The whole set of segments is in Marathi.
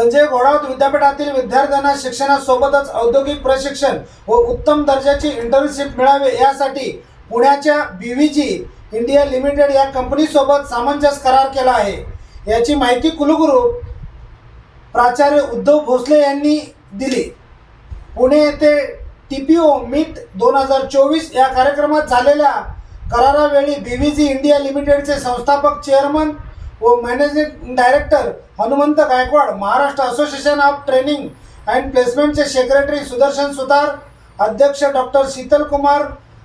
संजय घोडावत विद्यापीठातील विद्यार्थ्यांना शिक्षणासोबतच औद्योगिक प्रशिक्षण व उत्तम दर्जाची इंटर्नशिप मिळावे यासाठी पुण्याच्या बीव्हीजी इंडिया लिमिटेड या कंपनीसोबत सामंजस्य करार केला आहे. याची माहिती कुलगुरू प्राचार्य उद्धव भोसले यांनी दिली. पुणे येथे टी पी ओ मीट दोन हजार चोवीस या कार्यक्रमात झालेल्या करारावेळी बी व्ही जी इंडिया लिमिटेडचे संस्थापक चेअरमन व managing director Hanumant Gaikwad Maharashtra association of training and प्लेसमेंटचे secretary Sudarshan Sutar अध्यक्ष doctor Sheetal Kumar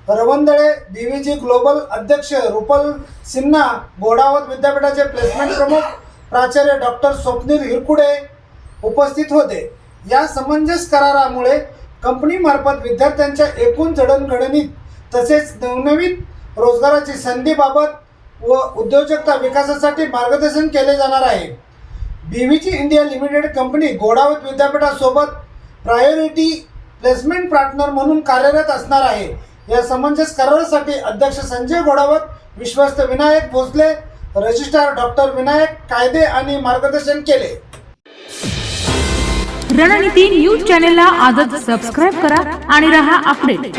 Ravandale B V G global अध्यक्ष रुपल सिन्हा घोडावत विद्यापीठाचे प्लेसमेंट प्रमुख प्राचार्य डॉक्टर स्वप्नील हिरकुडे उपस्थित होते. या समंजस करारामुळे कंपनीमार्फत विद्यार्थ्यांच्या एकूण जडणघडणीत तसेच नवनवीन रोजगाराची संधीबाबत व उद्योजकता विकासासाठी मार्गदर्शन केले जाणार आहे. B V G India limited company Ghodawat विद्यापीठासोबत priority placement partner म्हणून कार्यरत असणार आहे. या समंजस करारासाठी अध्यक्ष संजय घोडावत विश्वस्त विनायक भोसले रजिस्ट्रार डॉक्टर विनायक कायदे आणि मार्गदर्शन केले. रणनीती न्यूज चॅनेलला आजच सबस्क्राईब करा आणि रहा अपडेट